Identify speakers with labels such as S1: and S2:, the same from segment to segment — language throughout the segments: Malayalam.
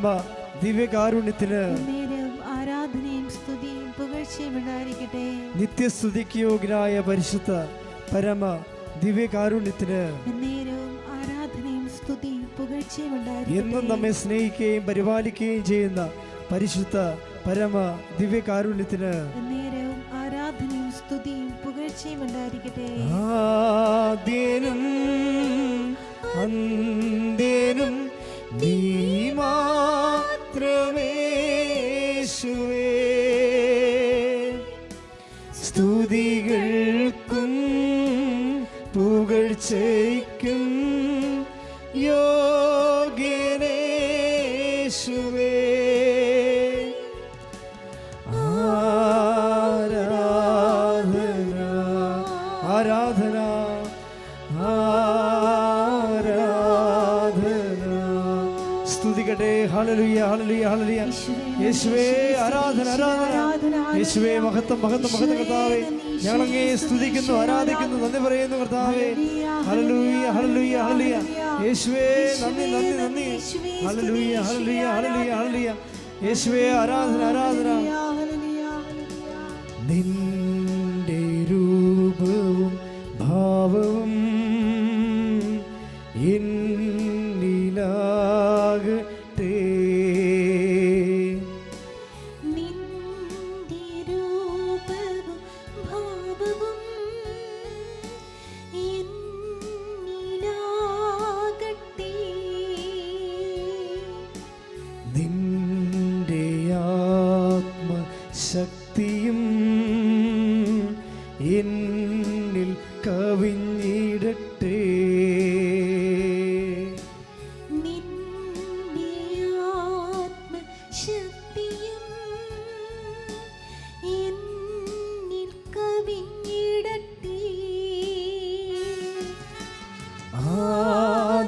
S1: പരമ ദിവ്യകാരുണ്യത്തിന്
S2: ആരാധനയും സ്തുതിയും പുകഴ്ചയും ഉണ്ടായിരിക്കട്ടെ.
S1: നിത്യസ്തുതിക്ക് യോഗ്യനായ പരിശുദ്ധ പരമ ദിവ്യകാരുണ്യത്തിന്
S2: ആരാധനയും സ്തുതിയും പുകഴ്ചയും
S1: എന്നും നമ്മെ സ്നേഹിക്കുകയും പരിപാലിക്കുകയും ചെയ്യുന്ന പരിശുദ്ധ പരമ ദിവ്യകാരുണ്യത്തിന്
S2: ആരാധനയും സ്തുതിയും പുകഴ്ചയും ഉണ്ടായിരിക്കട്ടെ.
S1: ആദ്യനും അന്ത്യനും നീ Oh. യേശുവേ ആരാധന ആരാധന. യേശുവേ മഹത്വം മഹത്വം മഹത്വം കർത്താവേ. ഞങ്ങൾ അങ്ങേ സ്തുതിക്കുന്നു ആരാധിക്കുന്നു നന്ദി പറയുന്നു കർത്താവേ. ഹല്ലേലൂയ ഹല്ലേലൂയ ഹല്ലേലൂയ. യേശുവേ നന്ദി നന്ദി നന്ദി. ഹലലൂയ ഹല്ലേലൂയ ഹല്ലേലൂയ ഹല്ലേലൂയ. യേശുവേ ആരാധന ആരാധന. നിന്റെ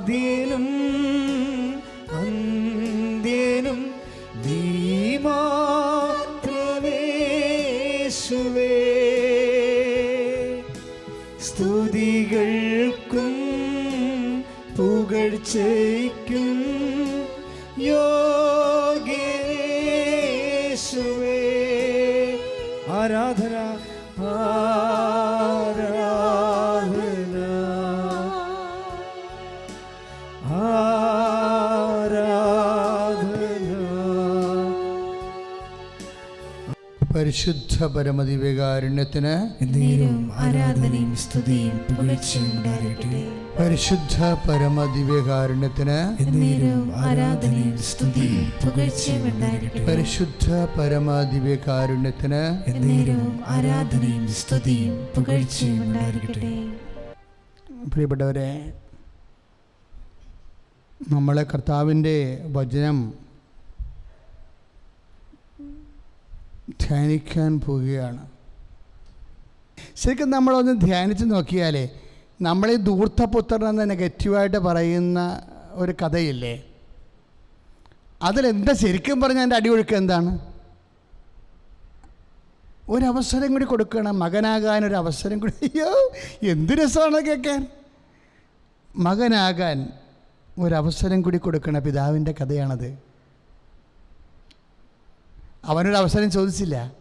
S1: ആദ്യനും
S3: പരിശുദ്ധ പരമദിവ്യകാരുണ്യത്തിന്
S4: ആരാധനയും സ്തുതിയും പുകഴ്ചയും ഉണ്ടായിരിക്കട്ടെ
S3: പരിശുദ്ധ പരമദിവ്യകാരുണ്യത്തിന്
S4: ആരാധനയും സ്തുതിയും പുകഴ്ചയും ഉണ്ടായിരിക്കട്ടെ
S3: പരിശുദ്ധ പരമദിവ്യകാരുണ്യത്തിന്
S4: ആരാധനയും സ്തുതിയും പുകഴ്ചയും ഉണ്ടായിരിക്കട്ടെ
S3: പ്രിയപ്പെട്ടവരെ നമ്മളെ കർത്താവിന്റെ വചനം ധ്യാനിക്കാൻ പോവുകയാണ്. ശരിക്കും നമ്മളൊന്ന് ധ്യാനിച്ച് നോക്കിയാലേ നമ്മളീ ദൂർത്തപുത്രൻ എന്ന നെഗറ്റീവായിട്ട് പറയുന്ന ഒരു കഥയില്ലേ? അതിലെന്താ ശരിക്കും പറഞ്ഞാൽ എന്റെ അടിയൊഴുക്ക് എന്താണ്? ഒരവസരം കൂടി കൊടുക്കണം മകനാകാൻ ഒരു അവസരം കൂടി. അയ്യോ എന്ത് രസമാണ് കേൾക്കാൻ. മകനാകാൻ ഒരവസരം കൂടി കൊടുക്കണ പിതാവിന്റെ കഥയാണത്. അവനൊരു അവസരം ചോദിച്ചില്ല.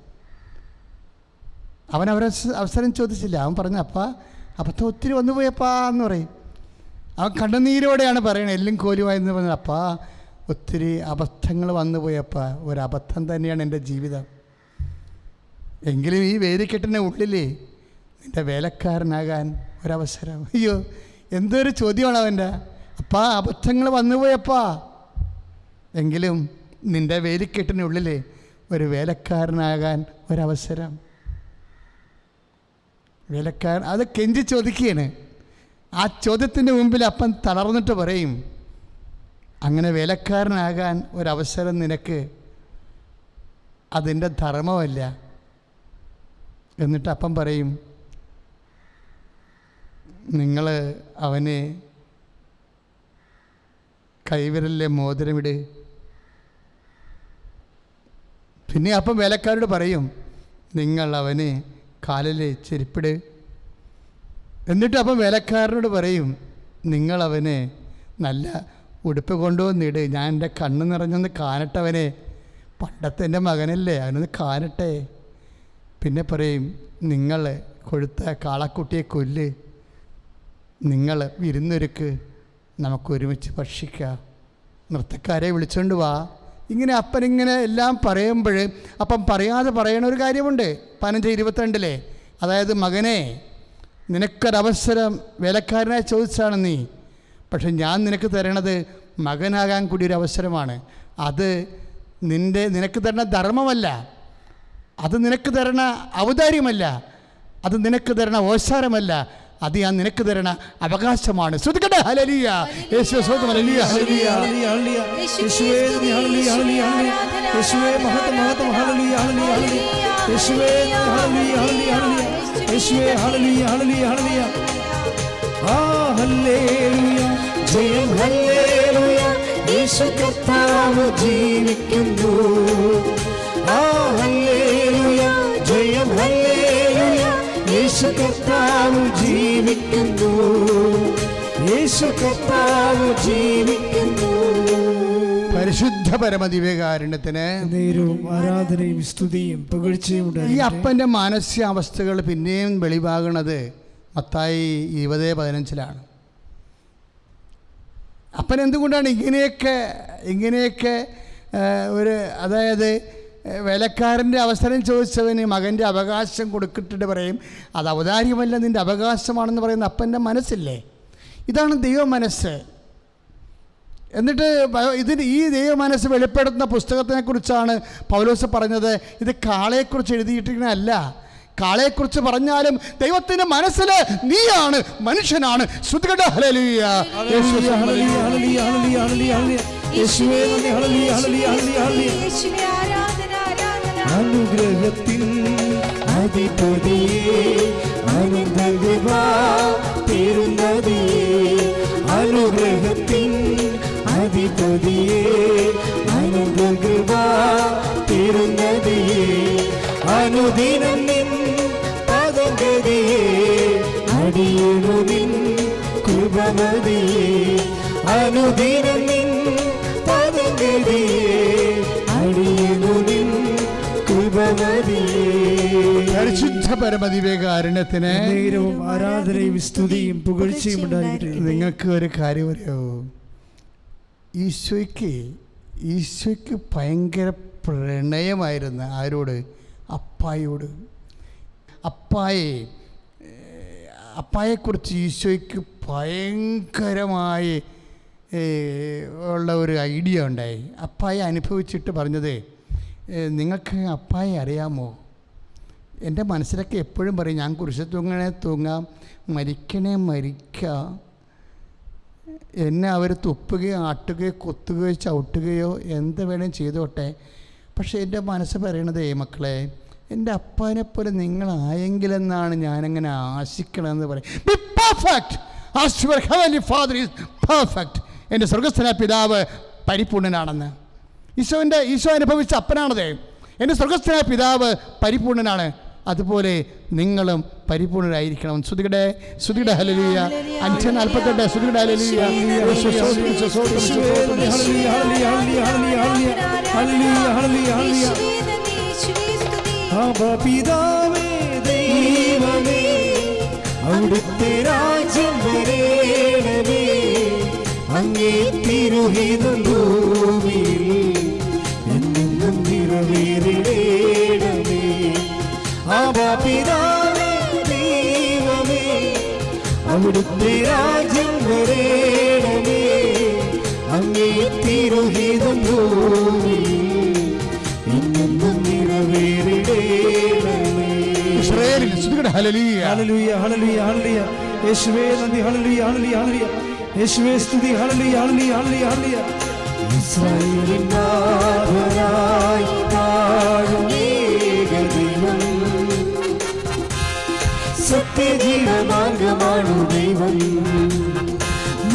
S3: അവൻ അവരെ അവസരം ചോദിച്ചില്ല. അവൻ പറഞ്ഞു അപ്പ അപ്പത്തെ ഒത്തിരി വന്നു പോയപ്പാ എന്ന് പറയും. അവൻ കണ്ണുനീരോടെയാണ് പറയണത്. എല്ലും കോലുമായെന്ന് പറഞ്ഞത് അപ്പാ ഒത്തിരി അബദ്ധങ്ങൾ വന്നു പോയപ്പാ ഒരബദ്ധം തന്നെയാണ് എന്റെ ജീവിതം. എങ്കിലും ഈ വേദിക്കെട്ടിന്റെ ഉള്ളിലേ നിന്റെ വേലക്കാരനാകാൻ ഒരവസരം. അയ്യോ എന്തൊരു ചോദ്യമാണ് അവന്റെ. അപ്പാ അബദ്ധങ്ങൾ വന്നുപോയപ്പാ എങ്കിലും നിന്റെ വേലിക്കെട്ടിനുള്ളിൽ ഒരു വേലക്കാരനാകാൻ ഒരവസരം. വേലക്കാരൻ അത് കെഞ്ചി ചോദിക്കുകയാണ്. ആ ചോദ്യത്തിന്റെ മുമ്പിൽ അപ്പം തളർന്നിട്ട് പറയും അങ്ങനെ വേലക്കാരനാകാൻ ഒരവസരം നിനക്ക് അതിന്റെ ധർമ്മമല്ല. എന്നിട്ട് അപ്പം പറയും നിങ്ങൾ അവനെ കൈവിരലിലെ മോതിരമിട് പിന്നെ അപ്പം വേലക്കാരോട് പറയും നിങ്ങൾ അവനെ കാലിൽ ചെരുപ്പിട്. എന്നിട്ട് അപ്പം വേലക്കാരനോട് പറയും നിങ്ങൾ അവന് നല്ല ഉടുപ്പ് കൊണ്ടുവന്നിട് ഞാൻ എന്റെ കണ്ണ് നിറഞ്ഞൊന്ന് കാണട്ടവനെ പണ്ടത്തെ എന്റെ മകനല്ലേ അവനൊന്ന് കാണട്ടെ പിന്നെ പറയും നിങ്ങൾ കൊഴുത്ത കാളക്കുട്ടിയെ കൊല്ല്. നിങ്ങൾ വിരുന്നൊരുക്ക് നമുക്കൊരുമിച്ച് ഭക്ഷിക്കുക ഭക്ഷിക്കാം. നൃത്തക്കാരെ വിളിച്ചുകൊണ്ട് വാ. ഇങ്ങനെ അപ്പനിങ്ങനെ എല്ലാം പറയുമ്പോൾ അപ്പം പറയാതെ പറയണ ഒരു കാര്യമുണ്ട്. പതിനഞ്ച് ഇരുപത്തിരണ്ടിലെ. അതായത് മകനെ നിനക്കൊരവസരം വേലക്കാരനായി ചോദിച്ചാണ് നീ. പക്ഷെ ഞാൻ നിനക്ക് തരണത് മകനാകാൻ കൂടി ഒരു അവസരമാണ്. അത് നിന്റെ നിനക്ക് തരണ ധർമ്മമല്ല. അത് നിനക്ക് തരണ ഔദാര്യമല്ല. അത് നിനക്ക് തരണ ഓശാരമല്ല അത് ഞാൻ നിനക്ക് തരണ അവകാശമാണ്. ശ്രദ്ധിക്കട്ടെ ഹലലിയ യേശു.
S4: യേശുവേ. യേശുവേ മഹത്വം മഹത്വം. യേശുവേ. യേശുവേ. ആ ഹല്ലേലൂയ. ജയം ഹല്ലേലൂയ. യേശു കർത്താവ് ജീവിക്കുന്നു. ആ ഹല്ലേലൂയ. ജയം ഹല്ലേലൂയ. യേശു കർത്താവ് ജീവിക്കുന്നു. യേശു കർത്താവ് ജീവിക്കുന്നു.
S3: പരിശുദ്ധ പരമദിവ്യകാരുണ്യത്തിന്
S4: നേരവും ആരാധനയും സ്തുതിയും പുകഴ്ചയും
S3: ഈ. അപ്പന്റെ മാനസികാവസ്ഥകൾ പിന്നെയും വെളിവാകണത് മത്തായി ഇരുപത് പതിനഞ്ചിലാണ്. അപ്പൻ എന്തുകൊണ്ടാണ് ഇങ്ങനെയൊക്കെ ഇങ്ങനെയൊക്കെ ഒരു അതായത് വേലക്കാരന്റെ അവസരം ചോദിച്ചവന് മകന്റെ അവകാശം കൊടുക്കിട്ടിട്ട് പറയും അത് ഔദാര്യമല്ല നിന്റെ അവകാശമാണെന്ന് പറയുന്ന അപ്പന്റെ മനസ്സില്ലേ? ഇതാണ് ദൈവ മനസ്സ്. എന്നിട്ട് ഇതിന് ഈ ദൈവ മനസ്സ് വെളിപ്പെടുത്തുന്ന പുസ്തകത്തിനെക്കുറിച്ചാണ് പൗലോസ് പറഞ്ഞത്. ഇത് കാളയെക്കുറിച്ച് എഴുതിയിട്ടില്ല കാളയെക്കുറിച്ച് പറഞ്ഞാലും ദൈവത്തിന്റെ മനസ്സിൽ നീയാണ് മനുഷ്യനാണ്. ശ്രുതികട ഹല്ലേലൂയ. യേശു
S4: ഹല്ലേലൂയ, ഹല്ലേലൂയ, ഹല്ലേലൂയ, ഹല്ലേലൂയ, ഹല്ലേലൂയ. യേശുവേ ഹല്ലേലൂയ, അനുഗ്രഹത്തിൻ അധിപതിയെ അനന്തകൃപാ തരുന്നതിയെ അനുഗ്രഹത്തിൻ അധിപതിയെ അനന്തകൃപാ തരുന്നതിയെ അനുദിനം നിൻ പദഗതിയെ അടിയണു നിൻ അനുദിനം നിൻ പദഗതിയെ
S3: പരിശുദ്ധ
S4: നേരവും ആരാധനയും സ്തുതിയും പുകഴ്ചയും ഉണ്ടായിട്ട്
S3: നിങ്ങൾക്ക് ഒരു കാര്യം അറിയാവോ ഈശോയ്ക്ക് ഈശോയ്ക്ക് ഭയങ്കര പ്രണയമായിരുന്നു ആരോട്? അപ്പായോട്. അപ്പായെ അപ്പായെക്കുറിച്ച് ഈശോയ്ക്ക് ഭയങ്കരമായി ഉള്ള ഒരു ഐഡിയ ഉണ്ടായി. അപ്പായെ അനുഭവിച്ചിട്ട് പറഞ്ഞത് നിങ്ങൾക്ക് അപ്പായെ അറിയാമോ? എന്റെ മനസ്സിലൊക്കെ എപ്പോഴും പറയും ഞാൻ കുരിശ് തൂങ്ങണേ തൂങ്ങാം മരിക്കണേ മരിക്കാം. എന്നെ അവർ തുപ്പുകയോ ആട്ടുകയോ കൊത്തുകയോ ചവിട്ടുകയോ എന്ത് വേണേലും ചെയ്തോട്ടെ. പക്ഷേ എന്റെ മനസ്സ് പറയണതേ മക്കളെ എന്റെ അപ്പാനെ പോലെ നിങ്ങളായെങ്കിലെന്നാണ് ഞാനങ്ങനെ ആശിക്കണമെന്ന് പറയും. Be perfect as your heavenly father is perfect എന്റെ സ്വർഗസ്ഥന പിതാവ് പരിപൂർണനാണെന്ന്. ഈശോന്റെ ഈശോ അനുഭവിച്ച അപ്പനാണതേ. എന്റെ സ്വർഗസ്ഥനായ പിതാവ് പരിപൂർണനാണ്. അതുപോലെ നിങ്ങളും പരിപൂർണരായിരിക്കണം. ശ്രുതികടെ ശ്രുതിയുടെ ഹലലിയ അഞ്ച് നാൽപ്പത്തെട്ട് ശ്രുതിയുടെ ഹലലിയ
S4: പിതാവേ ദൈവമേ അവിടുത്തെ രാജ്യം വരേണമേ അങ്ങേ തിരുഹിതം ഭൂമിയിൽ. എന്നെന്നും നിറവേറിടേണമേ അപ്പ പിതാവേ ദൈവമേ അവിടുത്തെ രാജ്യം വരേണമേ. അങ്ങേ തിരുഹിതം ഭൂമിയിൽ നിറവേറിടേണമേ.
S3: ഇസ്രായേലിൽ ഹലലിയ
S4: ഹല്ലേലൂയ. ഹല്ലേലൂയ ഹല്ലേലൂയ യേശുവേ നന്ദി ഹല്ലേലൂയ ഹല്ലേലൂയ. ഹല്ലേലൂയ യേശുവേ സ്തുതി ഹല്ലേലൂയ ഹല്ലേലൂയ ഹല്ലേലൂയ ഹല്ലേലൂയ. സത്യജീവമാർഗമാണു ദൈവം.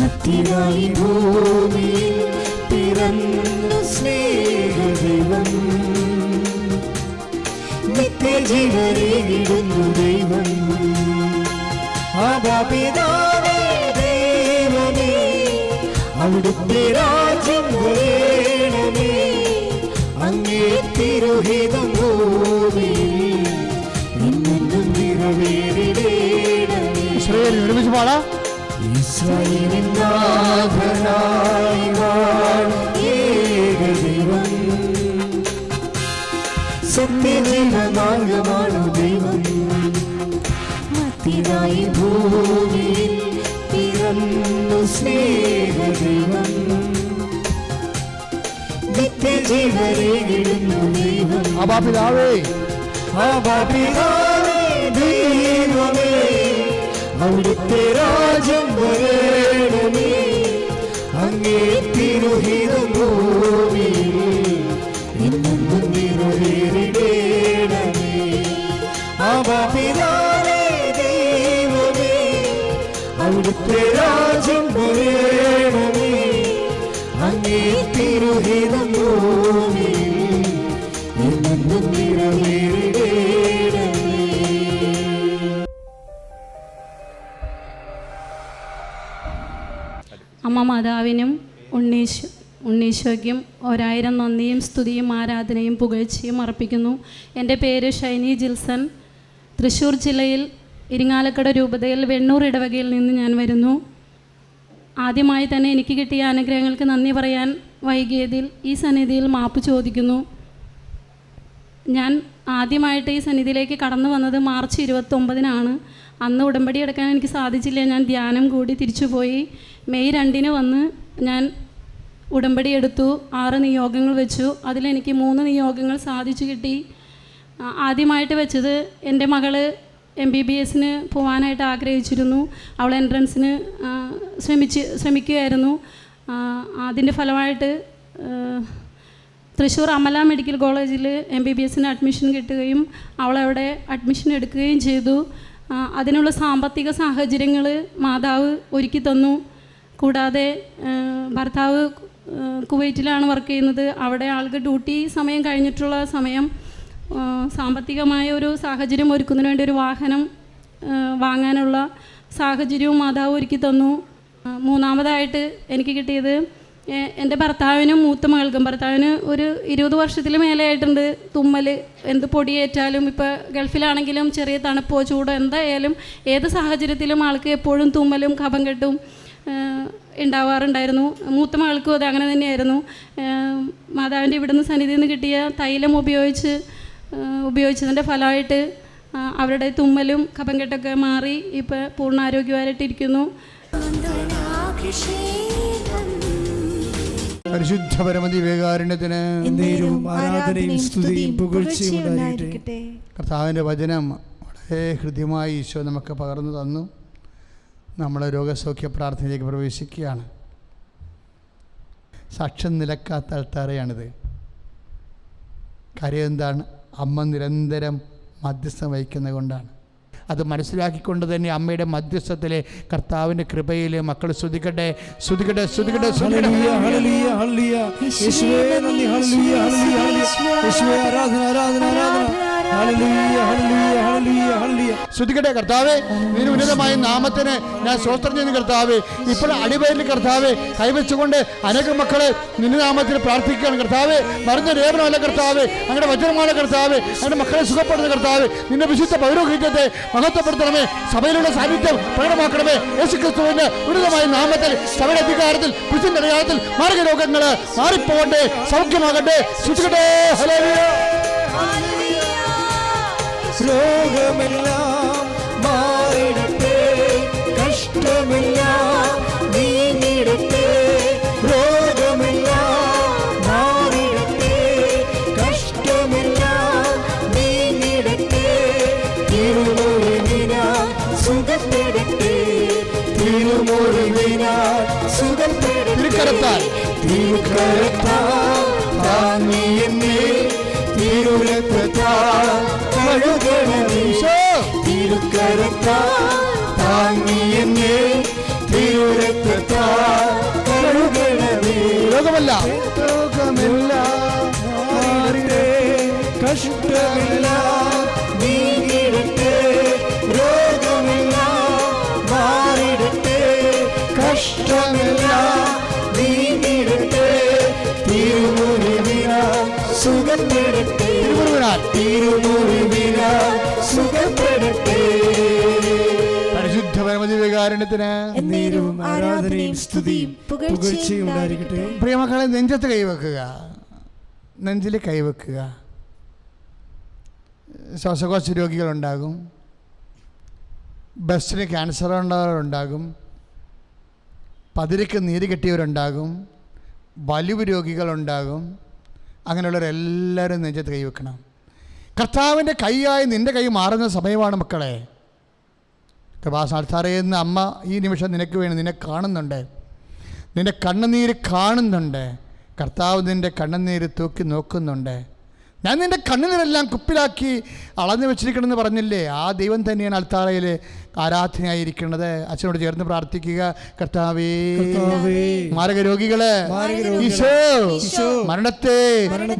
S4: മത്തിനായി സ്നേഹദൈവം. നിത്യജീവനേകിടുന്നു ദൈവം. ദൈവമേ അവിടുത്തെ രാജ്യം വേണമേ. അങ്ങേ തിരുഹിതം എന്നെന്നും നിറവേറിടേണമേ.
S3: ഇസ്രായേലിൽ ഒരുമിച്ച് പാടാം.
S4: ഇസ്രായേലിൻ നാഥനായി ഏകദൈവം സത്യജീവമാർഗമാണു ദൈവം. മത്തിനായി ഭൂമിയിൽ പിറന്നു സ്നേഹദൈവം. നിത്യജീവനേകിടുന്നു ദൈവം.
S3: അബാ പിതാവേ
S4: ആപിതാവേ ദൈവമേ. അവിടുത്തെ രാജ്യം വരേണമേ. അങ്ങേ തിരുഹിതം ഭൂമിയിൽ എന്നെന്നും നിറവേറിടേണമേ. ആപിതാവേ അങ്ങേ
S5: അമ്മ മാതാവിനും ഉണ്ണീശ് ഉണ്ണീശോയ്ക്കും ഒരായിരം നന്ദിയും സ്തുതിയും ആരാധനയും പുകഴ്ചയും അർപ്പിക്കുന്നു. എന്റെ പേര് ഷൈനി ജിൽസൺ. തൃശ്ശൂർ ജില്ലയിൽ ഇരിങ്ങാലക്കുട രൂപതയിൽ വെണ്ണൂർ ഇടവകയിൽ നിന്ന് ഞാൻ വരുന്നു. ആദ്യമായി തന്നെ എനിക്ക് കിട്ടിയ അനുഗ്രഹങ്ങൾക്ക് നന്ദി പറയാൻ വൈകിയതിൽ ഈ സന്നിധിയിൽ മാപ്പ് ചോദിക്കുന്നു. ഞാൻ ആദ്യമായിട്ട് ഈ സന്നിധിയിലേക്ക് കടന്നു വന്നത് മാർച്ച് ഇരുപത്തൊമ്പതിനാണ്. അന്ന് ഉടമ്പടി എടുക്കാൻ എനിക്ക് സാധിച്ചില്ല. ഞാൻ ധ്യാനം കൂടി തിരിച്ചുപോയി. മെയ് രണ്ടിന് വന്ന് ഞാൻ ഉടമ്പടി എടുത്തു. ആറ് നിയോഗങ്ങൾ വെച്ചു. അതിലെനിക്ക് മൂന്ന് നിയോഗങ്ങൾ സാധിച്ചു കിട്ടി. ആദ്യമായിട്ട് വെച്ചത് എന്റെ മകൾ എം ബി ബി എസിന് പോകാനായിട്ട് ആഗ്രഹിച്ചിരുന്നു. അവൾ എൻട്രൻസിന് ശ്രമിച്ച് ശ്രമിക്കുകയായിരുന്നു. അതിന്റെ ഫലമായിട്ട് തൃശ്ശൂർ അമല മെഡിക്കൽ കോളേജിൽ എം ബി ബി എസിന് അഡ്മിഷൻ കിട്ടുകയും അവളവിടെ അഡ്മിഷൻ എടുക്കുകയും ചെയ്തു. അതിനുള്ള സാമ്പത്തിക സാഹചര്യങ്ങൾ മാതാവ് ഒരുക്കി തന്നു. കൂടാതെ ഭർത്താവ് കുവൈറ്റിലാണ് വർക്ക് ചെയ്യുന്നത്. അവിടെ ആൾക്ക് ഡ്യൂട്ടി സമയം കഴിഞ്ഞിട്ടുള്ള സമയം സാമ്പത്തികമായ ഒരു സാഹചര്യം ഒരുക്കുന്നതിന് വേണ്ടി ഒരു വാഹനം വാങ്ങാനുള്ള സാഹചര്യവും മാതാവ് ഒരുക്കി തന്നു. മൂന്നാമതായിട്ട് എനിക്ക് കിട്ടിയത് എന്റെ ഭർത്താവിനും മൂത്ത മകൾക്കും ഭർത്താവിന് ഒരു ഇരുപത് വർഷത്തിൽ മേലെ ആയിട്ടുണ്ട് തുമ്മൽ എന്ത് പൊടിയേറ്റാലും ഇപ്പോൾ ഗൾഫിലാണെങ്കിലും ചെറിയ തണുപ്പോ ചൂടോ എന്തായാലും ഏത് സാഹചര്യത്തിലും ആൾക്ക് എപ്പോഴും തുമ്മലും കഫം കെട്ടും ഉണ്ടാവാറുണ്ടായിരുന്നു മൂത്ത മകൾക്കും അത് അങ്ങനെ തന്നെയായിരുന്നു. മാതാവിന്റെ ഇവിടുന്ന് സന്നിധിയിൽ നിന്ന് കിട്ടിയ തൈലം ഉപയോഗിച്ച് ഉപയോഗിച്ചതിന്റെ ഫലമായിട്ട് അവരുടെ തുമ്മലും കഫം കെട്ടൊക്കെ മാറി ഇപ്പോൾ പൂർണാരോഗ്യമായിട്ടിരിക്കുന്നു
S3: പരിശുദ്ധ പരമതി വിവേകാരണ്യത്തിന്
S4: നേരവും ആരാധനയും സ്തുതിയും പുകഴ്ചയും ഉണ്ടായിരിക്കട്ടെ.
S3: കർത്താവിന്റെ വചനം വളരെ ഹൃദ്യമായി ഈശോ നമുക്ക് പകർന്നു തന്നു. നമ്മൾ രോഗസൗഖ്യ പ്രാർത്ഥനയിലേക്ക് പ്രവേശിക്കുകയാണ്. സാക്ഷ്യം നിലക്കാത്ത അൾത്താറയാണിത് കാര്യം എന്താണ്? അമ്മ നിരന്തരം മധ്യസ്ഥം വഹിക്കുന്നത് കൊണ്ടാണ്. അത് മനസ്സിലാക്കിക്കൊണ്ട് തന്നെ അമ്മയുടെ മധ്യസ്ഥത്തിലെ കർത്താവിന്റെ കൃപയിൽ മക്കൾ ശ്രുതിക്കട്ടെ ശ്രുതിക്കട്ടെ ശ്രുതിക്കട്ടെ
S4: ആരാധന. ഹല്ലേലൂയ, ഹല്ലേലൂയ, ഹല്ലേലൂയ, ഹല്ലേലൂയ.
S3: ശ്രദ്ധിക്കട്ടെ കർത്താവേ നിന്റെ ഉന്നതമായ നാമത്തിന് ഞാൻ സ്വസ്ത്രം ചെയ്യുന്ന കർത്താവേ. ഇപ്പോൾ അടിവയലിൽ കർത്താവേ കൈവച്ചുകൊണ്ട് അനേകം മക്കളെ നിന്റെ നാമത്തിൽ പ്രാർത്ഥിക്കുകയാണ് കർത്താവേ. മരുന്ന് രേപനമല്ല കർത്താവേ. അങ്ങനെ വചനമാണ് കർത്താവേ. അങ്ങനെ മക്കളെ സുഖപ്പെടുന്ന കർത്താവേ. നിന്റെ വിശുദ്ധ പൗരോഹിത്യത്തെ മഹത്വപ്പെടുത്തണമേ. സഭയിലുള്ള സാന്നിധ്യം പ്രകടമാക്കണമേ. യേശുക്രിസ്തുവിന്റെ ഉന്നതമായ നാമത്തിൽ സഭയുടെ അധികാരത്തിൽ പിടിച്ചിന്റെ അധികാരത്തിൽ മാർഗരോഗങ്ങൾ മാറിപ്പോകട്ടെ സൗഖ്യമാകട്ടെ. ശ്രദ്ധിക്കട്ടെ ഹലോ
S4: രോഗമെല്ലാം മാറിടട്ടെ കഷ്ടമെല്ലാം നീങ്ങിടട്ടെ രോഗമെല്ലാം മാറിടട്ടെ കഷ്ടമെല്ലാം നീങ്ങിടട്ടെ തിരുമുറിവിന സുഖപ്പെടട്ടെ തിരുമുറിവിന സുഖപ്പെടട്ടെ
S3: തിരുക്കരത്താൽ.
S4: തിരുക്കരത്താൽ താങ്ങി എന്നെ തിരുരക്തത്താൽ കഴുകണമേ തിരുക്കരത്താൽ താങ്ങി എന്നെ തിരുരക്തത്താൽ കഴുകണമേ
S3: രോഗമെല്ലാം.
S4: മാറിടേ കഷ്ടമെല്ലാം. നീങ്ങിടട്ടെ രോഗമെല്ലാം. മാറിടട്ടെ കഷ്ടമെല്ലാം. നീങ്ങിടട്ടെ തിരുമുറിവിന സുഖപ്പെടട്ടെ
S3: തിരുമുറിവിനാൽ.
S4: തിരുമുറിവിന ആരാധനയും സ്തുതിയും പുകഴ്ചയും ഉണ്ടായിരിക്കട്ടെ.
S3: പ്രിയമക്കളെ നെഞ്ചത്ത് കൈവെക്കുക. നെഞ്ചിൽ കൈവെക്കുക. ശ്വാസകോശ രോഗികളുണ്ടാകും. ബസ്സിന് ക്യാൻസർ ഉണ്ടാകും പതിരക്ക് നീര് കെട്ടിയവരുണ്ടാകും. വലിവ് രോഗികളുണ്ടാകും. അങ്ങനെയുള്ളവരെല്ലാവരും നെഞ്ചത്ത് കൈവെക്കണം. കർത്താവിന്റെ കൈയായി നിന്റെ കൈ മാറുന്ന സമയമാണ് മക്കളെ. കൃപാസാൽസാറേ എന്ന് അമ്മ ഈ നിമിഷം നിനക്ക് വേണ്ടി നിന്നെ കാണുന്നുണ്ട്. നിന്റെ കണ്ണുനീര് കാണുന്നുണ്ട്. കർത്താവ് നിന്റെ കണ്ണുനീര് തൂക്കി നോക്കുന്നുണ്ട്. ഞാൻ നിന്റെ കണ്ണുനീരെല്ലാം കുപ്പിലാക്കി അളന്നു വെച്ചിരിക്കണമെന്ന് പറഞ്ഞില്ലേ? ആ ദൈവം തന്നെയാണ് അൽത്താറയിൽ ആരാധനയായിരിക്കുന്നത്. അച്ഛനോട് ചേർന്ന് പ്രാർത്ഥിക്കുക. കർത്താവേ മാരക രോഗികളെ ഈശോ മരണത്തെ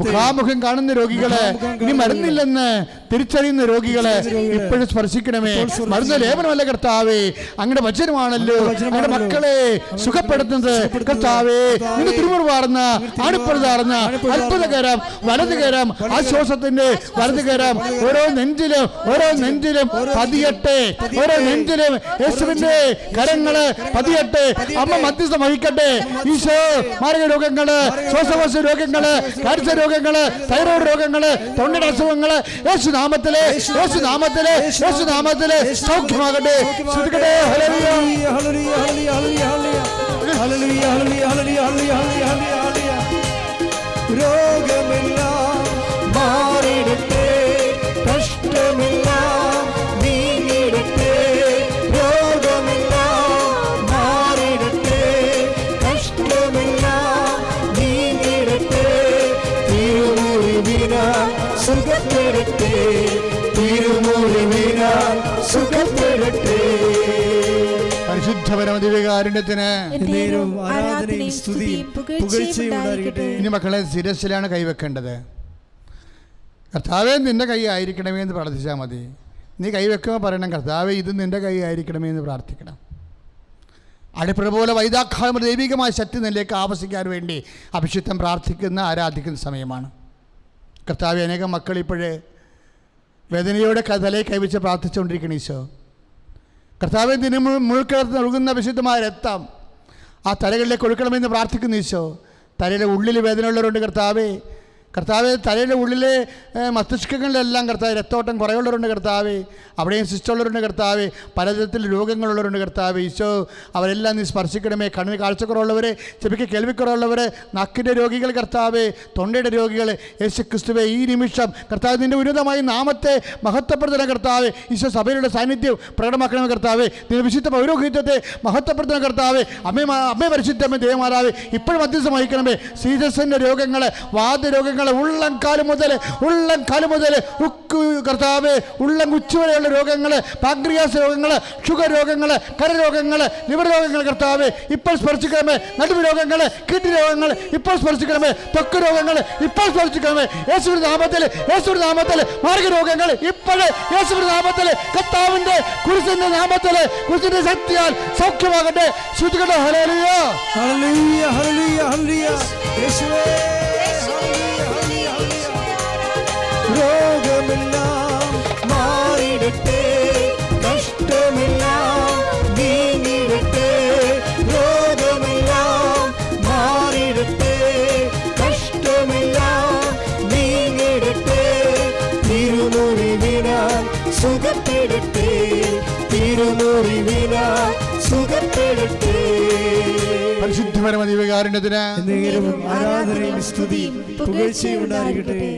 S3: മുഖാമുഖം കാണുന്ന രോഗികളെ ഇനി മരുന്നില്ലെന്ന് തിരിച്ചറിയുന്ന രോഗികളെ ഇപ്പോഴും സ്പർശിക്കണമേ. മരുന്ന് ലേപനമല്ല കർത്താവേ അങ്ങയുടെ വചനമാണല്ലോ.
S4: അങ്ങയുടെ
S3: മക്കളെ സുഖപ്പെടുത്തുന്നത്. കർത്താവേ നിങ്ങൾ തിരുമുറുവാർന്ന ആണിപ്പഴുതാർന്ന, അത്ഭുതകരം വലതുകരം ആശ്വാസത്തിന്റെ വലതുകരം ഓരോ നെഞ്ചിലും ഓരോ നെഞ്ചിലും പതിയട്ടെ ഓരോ നെഞ്ചിലും യേശുവിന്റെ കരങ്ങൾ പതിയട്ടെ അമ്മ മധ്യസ്ഥം വഹിക്കട്ടെ ഈശോ മാരക രോഗങ്ങൾ ശ്വാസകോശ രോഗങ്ങൾ കാഴ്ച രോഗങ്ങൾ തൈറോയ്ഡ് രോഗങ്ങൾ തൊണ്ടയുടെ അസുഖങ്ങൾ യേശു നാമത്തിലെ യേശു നാമത്തിലെ യേശു നാമത്തിലെ സൗഖ്യമാകട്ടെ ശ്രദ്ധിക്കട്ടെ ഹല്ലേലൂയ.
S4: ഹല്ലേലൂയ, ഹല്ലേലൂയ, ഹല്ലേലൂയ, ഹല്ലേലൂയ. ഹല്ലേലൂയ, ഹല്ലേലൂയ, ഹല്ലേലൂയ, ഹല്ലേലൂയ, ഹല്ലേലൂയ, ഹല്ലേലൂയ. രോഗമെല്ലാം മാറിടട്ടെ കഷ്ടമെല്ലാം സുഖപ്പെടട്ടെ
S3: തിരുമൂലിന
S4: നേരവും ആരാധനയും സ്തുതിയും പുകഴ്ചയും ഉണ്ടായിരിക്കട്ടെ.
S3: ഇനി മക്കളെ ശിരസിലാണ് കൈവെക്കേണ്ടത്. കർത്താവേ നിന്റെ കൈ ആയിരിക്കണമേ എന്ന് പ്രാർത്ഥിച്ചാൽ മതി. നീ കൈവെക്കുമ്പോൾ പറയണം കർത്താവേ ഇത് നിന്റെ കൈ ആയിരിക്കണമേ എന്ന് പ്രാർത്ഥിക്കണം. അടിപ്പുഴ പോലെ വൈദാഖാമ ദൈവികമായ ശക്തി നിലയിലേക്ക് ആവശ്യിക്കാൻ വേണ്ടി അഭിഷിക്തം പ്രാർത്ഥിക്കുന്ന ആരാധിക്കുന്ന സമയമാണ്. കർത്താവ് അനേകം മക്കൾ ഇപ്പോഴേ വേദനയോടെ ക- തലയിൽ കൈവച്ച് പ്രാർത്ഥിച്ചുകൊണ്ടിരിക്കണം ഈശോ. കർത്താവ് ദിനം മുഴുക്കകത്ത് നൽകുന്ന വിശുദ്ധമായ രക്തം ആ തലകളിലേക്ക് ഒഴുക്കണമെന്ന് പ്രാർത്ഥിക്കുന്നു ഈശോ. തലയിലെ ഉള്ളിൽ വേദനയുള്ളവരുണ്ട് കർത്താവേ. കർത്താവ് തലയുടെ ഉള്ളിലെ മസ്തിഷ്കങ്ങളിലെല്ലാം കർത്താവ് രക്തോട്ടം കുറവുള്ളവരുണ്ട് കർത്താവ്. അവിടെയും സിസ്റ്റുള്ളവരുണ്ട് കർത്താവ്. പലതരത്തിൽ രോഗങ്ങളുള്ളവരുണ്ട് കർത്താവ്. ഈശോ അവരെല്ലാം നീ സ്പർശിക്കണമേ. കണ്ണിന് കാഴ്ചക്കുറവുള്ളവർ ചെവിക്ക് കേൾവിക്കുറവുള്ളവർ നാക്കിന്റെ രോഗികൾ കർത്താവ് തൊണ്ടയുടെ രോഗികൾ യേശു ക്രിസ്തുവെ ഈ നിമിഷം കർത്താവ് നിന്റെ ഉന്നതമായി നാമത്തെ മഹത്വപ്പെടുത്തുന്ന കർത്താവ്. ഈശോ സഭയുടെ സാന്നിധ്യം പ്രകടമാക്കണമേ കർത്താവ്. നിന്റെ വിശുദ്ധ പൗരോഹിത്യത്തെ മഹത്വപ്പെടുത്തുന്ന കർത്താവ്. അമ്മ അമ്മേ പരിശുദ്ധമ്മ ദേവമാതാവ് ഇപ്പോഴും മധ്യസ്ഥം വഹിക്കണമേ സീസസിന്റെ രോഗങ്ങൾ വാദരോഗങ്ങൾ ഉള്ളം കാലു മുതൽ ഉള്ളം കാലു മുതൽ ഉക്ക് കർത്താവ് ഉള്ളം ഉച്ച വരെയുള്ള രോഗങ്ങൾ പാങ്ക്രിയാസ് രോഗങ്ങൾ ഷുഗർ രോഗങ്ങൾ കരരോഗങ്ങൾ ലിവർ രോഗങ്ങൾ കർത്താവ് ഇപ്പോൾ സ്പർശിക്കണമേ. നടുവ് രോഗങ്ങൾ കിഡ്നി രോഗങ്ങൾ ഇപ്പോൾ സ്പർശിക്കണമേ. ത്വക്ക് രോഗങ്ങൾ ഇപ്പോൾ സ്പർശിക്കണമേ. യേശുവിന്റെ നാമത്തിൽ യേശുവിന്റെ നാമത്തിൽ മാർഗരോഗങ്ങൾ ഇപ്പോഴേ യേശുവിന്റെ നാമത്തിൽ കർത്താവിന്റെ കുരിശിന്റെ നാമത്തിൽ കുരിശിന്റെ ശക്തിയാൽ സൗഖ്യമാകട്ടെ. ശ്രുതികട്ടെ ഹലേലിയ
S4: ഹല്ലേലൂയ ഹല്ലേലൂയ ഹല്ലേലൂയ. യേശുവേ. രോഗമെല്ലാം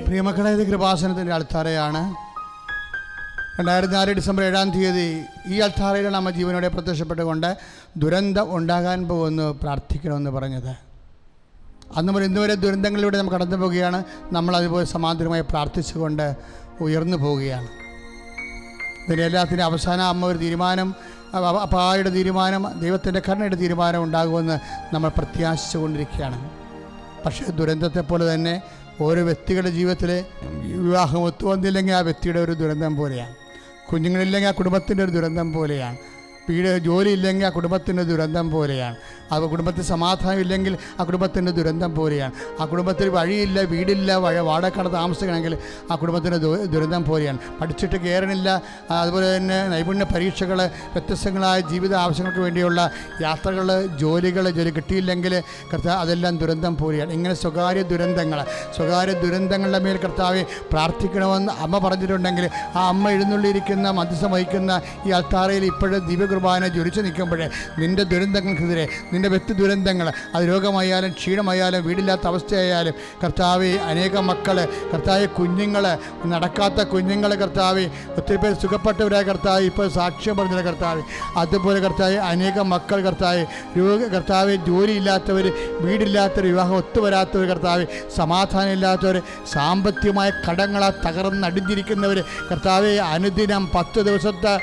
S3: പ്രിയമക്കളെ ഇത് കൃപാസനത്തിന്റെ അൾത്താരയാണ്. രണ്ടായിരത്തി നാല് ഡിസംബർ ഏഴാം തീയതി ഈ അൾത്താരയിലാണ് നമ്മ ജീവനോടെ പ്രത്യക്ഷപ്പെട്ടുകൊണ്ട് ദുരന്തം ഉണ്ടാകാൻ പോകുന്നു പ്രാർത്ഥിക്കണമെന്ന് പറഞ്ഞത്. അന്ന് മുതൽ ഇന്നുവരെ ദുരന്തങ്ങളിലൂടെ നമ്മൾ കടന്നു പോവുകയാണ് നമ്മൾ അതുപോലെ സമാന്തരമായി പ്രാർത്ഥിച്ചുകൊണ്ട് ഉയർന്നു പോവുകയാണ് ഇതിന്റെ എല്ലാത്തിന്റെ അവസാനം അമ്മ ഒരു തീരുമാനം അപ്പായുടെ തീരുമാനം ദൈവത്തിന്റെ കരുണയുടെ തീരുമാനം ഉണ്ടാകുമെന്ന് നമ്മൾ പ്രത്യാശിച്ചുകൊണ്ടിരിക്കുകയാണ്. പക്ഷേ ദുരന്തത്തെ പോലെ തന്നെ ഓരോ വ്യക്തികളുടെ ജീവിതത്തിൽ വിവാഹം ഒത്തുവന്നില്ലെങ്കിൽ ആ വ്യക്തിയുടെ ഒരു ദുരന്തം പോലെയാണ്. കുഞ്ഞുങ്ങളില്ലെങ്കിൽ ആ കുടുംബത്തിന്റെ ഒരു ദുരന്തം പോലെയാണ്. വീട് ജോലിയില്ലെങ്കിൽ ആ കുടുംബത്തിന്റെ ദുരന്തം പോലെയാണ്. ആ കുടുംബത്തിൽ സമാധാനം ഇല്ലെങ്കിൽ ആ കുടുംബത്തിന്റെ ദുരന്തം പോലെയാണ്. ആ കുടുംബത്തിൽ വഴിയില്ല വീടില്ല വഴ വാടക്കാട് താമസിക്കണമെങ്കിൽ ആ കുടുംബത്തിന്റെ ദുരന്തം പോലെയാണ്. പഠിച്ചിട്ട് കയറണില്ല അതുപോലെ തന്നെ നൈപുണ്യ പരീക്ഷകൾ വ്യത്യസ്തങ്ങളായ ജീവിത ആവശ്യങ്ങൾക്ക് വേണ്ടിയുള്ള യാത്രകൾ ജോലികൾ ജോലി കിട്ടിയില്ലെങ്കിൽ കർത്താവ് അതെല്ലാം ദുരന്തം പോലെയാണ്. ഇങ്ങനെ സ്വകാര്യ ദുരന്തങ്ങൾ സ്വകാര്യ ദുരന്തങ്ങളുടെ മേൽ കർത്താവെ പ്രാർത്ഥിക്കണമെന്ന് അമ്മ പറഞ്ഞിട്ടുണ്ടെങ്കിൽ ആ അമ്മ എഴുന്നള്ളിയിരിക്കുന്ന മധ്യസ്ഥം വഹിക്കുന്ന ഈ അൽത്താറയിൽ ഇപ്പോഴും ദിവ്യകുർബാന ജ്വലിച്ചു നിൽക്കുമ്പോഴേ നിന്റെ ദുരന്തങ്ങൾക്കെതിരെ നിന്റെ വ്യക്തി ദുരന്തങ്ങൾ അത് രോഗമായാലും ക്ഷീണമായാലും വീടില്ലാത്ത അവസ്ഥയായാലും കർത്താവ് അനേകം മക്കൾ കർത്താവ് കുഞ്ഞുങ്ങൾ നടക്കാത്ത കുഞ്ഞുങ്ങൾ കർത്താവ് ഒത്തിരി പേര് സുഖപ്പെട്ടവരായ കർത്താവ് ഇപ്പോൾ സാക്ഷ്യം പറഞ്ഞ കർത്താവ് അതുപോലെ കർത്താവ് അനേകം മക്കൾ കർത്താവ് രോഗ കർത്താവ് ജോലിയില്ലാത്തവർ വീടില്ലാത്തവർ വിവാഹം ഒത്തുവരാത്തവർ കർത്താവ് സമാധാനം ഇല്ലാത്തവർ സാമ്പത്തികമായ കടങ്ങളാ തകർന്നടിഞ്ഞിരിക്കുന്നവർ കർത്താവ് അനുദിനം പത്ത് ദിവസത്തെ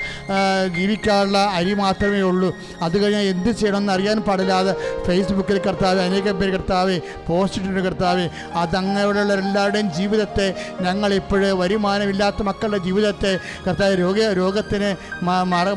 S3: ജീവിക്കാനുള്ള അരി മാത്രമേ ഉള്ളൂ. അത് കഴിഞ്ഞാൽ എന്ത് ചെയ്യണമെന്ന് അറിയാൻ പാടില്ലാതെ ഫേസ്ബുക്കിൽ കർത്താവ് അനേകം പേര് കർത്താവ് പോസ്റ്റ് ഇട്ടിട്ടുണ്ട് കർത്താവ്. അതങ്ങനെയുള്ള എല്ലാവരുടെയും ജീവിതത്തെ ഞങ്ങളിപ്പോഴ് വരുമാനമില്ലാത്ത മക്കളുടെ ജീവിതത്തെ കർത്താവ് രോഗ രോഗത്തിന്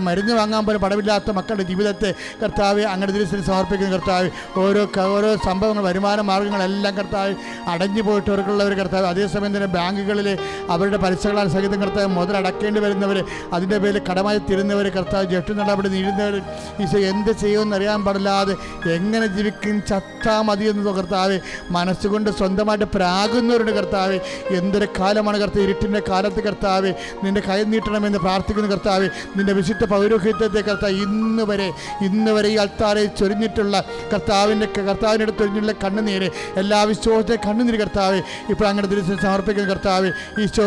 S3: മരുന്ന് വാങ്ങാൻ പോലും പടമില്ലാത്ത മക്കളുടെ ജീവിതത്തെ കർത്താവ് അങ്ങനെ ദിവസത്തിൽ സമർപ്പിക്കുന്ന കർത്താവ്. ഓരോ ഓരോ സംഭവങ്ങൾ വരുമാന മാർഗങ്ങളെല്ലാം കർത്താവ് അടഞ്ഞു പോയിട്ടവർക്കുള്ളവർ കർത്താവ്. അതേസമയം തന്നെ ബാങ്കുകളിൽ അവരുടെ പലിശകളാൽ സഹിതം കർത്താവ് മുതലടക്കേണ്ടി വരുന്നവർ അതിന്റെ പേരിൽ കടമായി തീരുന്നവർ കർത്താവ് ജെട്ട് നടപടി നീടുന്നവർ ഈശോ എന്ത് ചെയ്യുമെന്ന് അറിയാൻ പാടില്ലാതെ എങ്ങനെ ജീവിക്കും? ചത്താ മതി എന്ന് കർത്താവ്. മനസ്സുകൊണ്ട് സ്വന്തമായിട്ട് പ്രാകുന്നവരുടെ കർത്താവ്. എന്തൊരു കാലമാണ് കർത്താവ്? ഇരുട്ടിന്റെ കാലത്ത് കർത്താവ്. നിന്റെ കൈ നീട്ടണമെന്ന് പ്രാർത്ഥിക്കുന്ന കർത്താവ്. നിന്റെ വിശുദ്ധ പൗരോഹിത്യത്തെ കർത്താവ് ഇന്ന് വരെ ഇന്ന് വരെ ഈ അൾത്താറെ ചൊരിഞ്ഞിട്ടുള്ള കർത്താവിന്റെ കർത്താവിന്റെ അടുത്ത് ചൊരിഞ്ഞിട്ടുള്ള കണ്ണുനീര് എല്ലാ വിശ്വാസത്തെ കണ്ണുനീര് കർത്താവ്. ഇപ്പോൾ അങ്ങനെ ദൃശ്യം സമർപ്പിക്കുന്ന കർത്താവ്. ഈശോ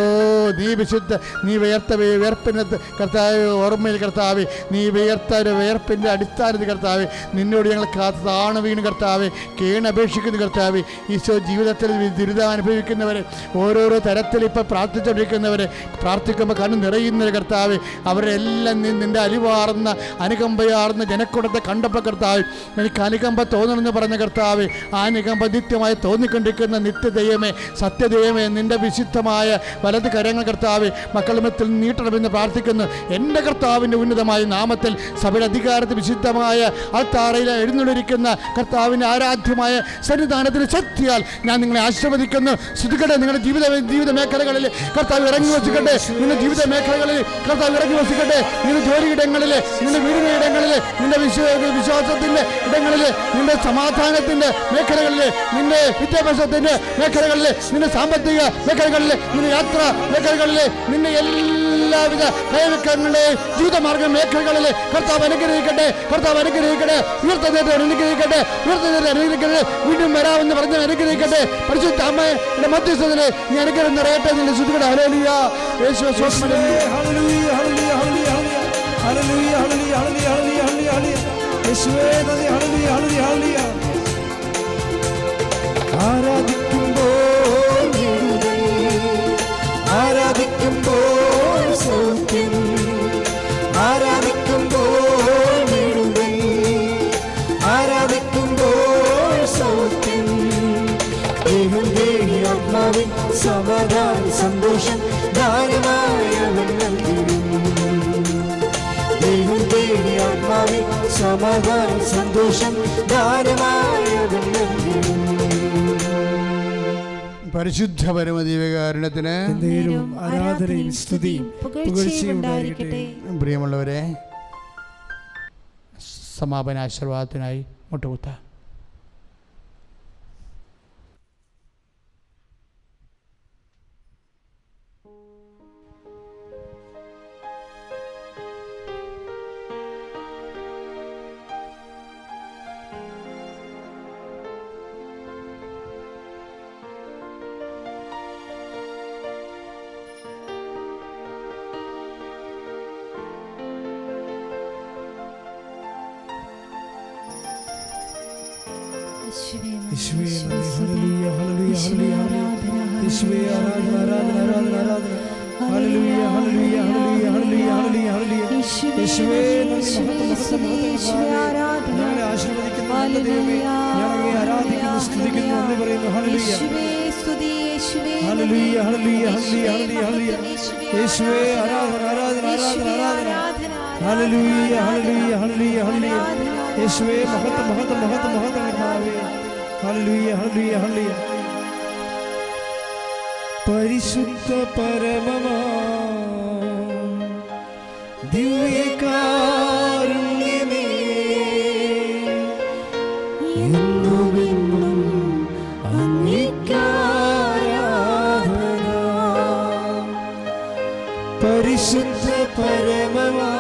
S3: നീ വിശുദ്ധ നീ വേർത്ത വേ- വേർപ്പിനകത്ത് കർത്താവ് ഓർമ്മയിൽ കർത്താവ് നീ വേർത്ത ഒരു വേർപ്പിന്റെ അടിസ്ഥാനത്തിൽ കർത്താവ് നിന്നോട് ഞങ്ങൾ കാത്ത് താണു വീണ് കർത്താവ് കേണപേക്ഷിക്കുന്ന കർത്താവ്. ഈശോ ജീവിതത്തിൽ ദുരിതം അനുഭവിക്കുന്നവരെ ഓരോരോ തരത്തിൽ ഇപ്പോൾ പ്രാർത്ഥിച്ചുകൊണ്ടിരിക്കുന്നവരെ പ്രാർത്ഥിക്കുമ്പോൾ കണ്ണു നിറയുന്ന കർത്താവ് അവരെല്ലാം നീ നിന്റെ അലിവാർന്ന അനുകമ്പയാർന്ന ജനക്കൂടത്തെ കണ്ടപ്പോൾ കർത്താവ് എനിക്ക് അനുകമ്പ തോന്നണമെന്ന് പറഞ്ഞ കർത്താവ് ആ അനുകമ്പ നിത്യമായി തോന്നിക്കൊണ്ടിരിക്കുന്ന നിത്യദൈവമേ സത്യദൈവമേ നിന്റെ വിശുദ്ധമായ വലത് കരങ്ങൾ കർത്താവ് മക്കളുമത്തിൽ നീട്ടണമെന്ന് പ്രാർത്ഥിക്കുന്നു. എന്റെ കർത്താവിന്റെ ഉന്നതമായ നാമത്തിൽ നാമത്തിൽ സഭയുടെ അധികാരത്തിൽ വിശുദ്ധമായ അത്താറയിൽ എഴുന്നള്ളിരിക്കുന്ന കർത്താവിന്റെ ആരാധ്യമായ സന്നിധാനത്തിന് ശക്തിയാൽ ഞാൻ നിങ്ങളെ ആശീർവദിക്കുന്നു. ശ്രദ്ധിക്കട്ടെ നിങ്ങളുടെ ജീവിത ജീവിത മേഖലകളിൽ കർത്താവ് ഇറങ്ങി വസിക്കട്ടെ. നിങ്ങളുടെ ജീവിത മേഖലകളിൽ കർത്താവ് ഇറങ്ങി വസിക്കട്ടെ. നിങ്ങളുടെ ജോലിയിടങ്ങളിൽ നിങ്ങളുടെ വീടിന്റെ ഇടങ്ങളിൽ നിന്റെ വിശ്വാസത്തിന്റെ ഇടങ്ങളിൽ നിന്റെ സമാധാനത്തിന്റെ മേഖലകളിൽ നിന്റെ വിദ്യാഭ്യാസത്തിന്റെ മേഖലകളിൽ നിന്റെ സാമ്പത്തിക മേഖലകളിൽ നിന്റെ യാത്ര മേഖലകളിൽ നിന്റെ എല്ലാവിധ കൈവക്കങ്ങളുടെയും ജീവിതമാർഗ മേഖലകളിൽ കർത്താവ് അനുഗ്രഹിക്കട്ടെ കർത്താവ് അനുഗ്രഹിക്കട്ടെ ഉയർത്തുന്നേറ്റം അനുഗ്രഹിക്കട്ടെ ഉയർത്തുന്നേറ്റം അനുഗ്രഹിക്കട്ടെ വീണ്ടും വരാമെന്ന് പറഞ്ഞ് അനുഗ്രഹിക്കട്ടെ. പരിശുദ്ധ അമ്മയുടെ മധ്യസ്ഥത്തിലെ ഈ അനുഗ്രഹം നിറയട്ടെ നിന്റെ ശ്രുതികട ഹലേലിയ യേശു
S4: യേശുവേ, സൗഖ്യം ആരാധിക്കുമ്പോൾ വിടുതൽ, ആരാധിക്കുമ്പോൾ സൗഖ്യം ദൈവം ദേഹി ആത്മാവിൻ സമാധാന സന്തോഷം ദാനമായവൻ നൽകിടും ദൈവം ദേഹി ആത്മാവിൻ സമാധാന സന്തോഷം ദാനമായവൻ നൽകിടും
S3: പരിശുദ്ധ പരമദീവകാരുണ്യത്തിന്
S4: നേരവും ആരാധനയും സ്തുതിയും പുകഴ്ചയും ഉണ്ടായിരിക്കട്ടെ.
S3: പ്രിയമുള്ളവരെ സമാപന ആശീർവാദത്തിനായി മുട്ടുകുത്ത.
S4: ആരാധന ആരാധന ആരാധന ആരാധന ആരാധന ആരാധന. ഹലലൂയ ഹലലൂയ ഹലലൂയ ഹലലൂയ യേശുവേ മഹത്വം മഹത്വം മഹത്വം മഹത്വം കർത്താവേ. ഹല്ലുയ ഹല്ലുയ ഹല്ലുയ പരിശുദ്ധ പരമമാ ദിവ്യകാരുണ്യമേ. എന്നുമെന്നും അംഗീകാരാധന. പരിശുദ്ധ പരമമാ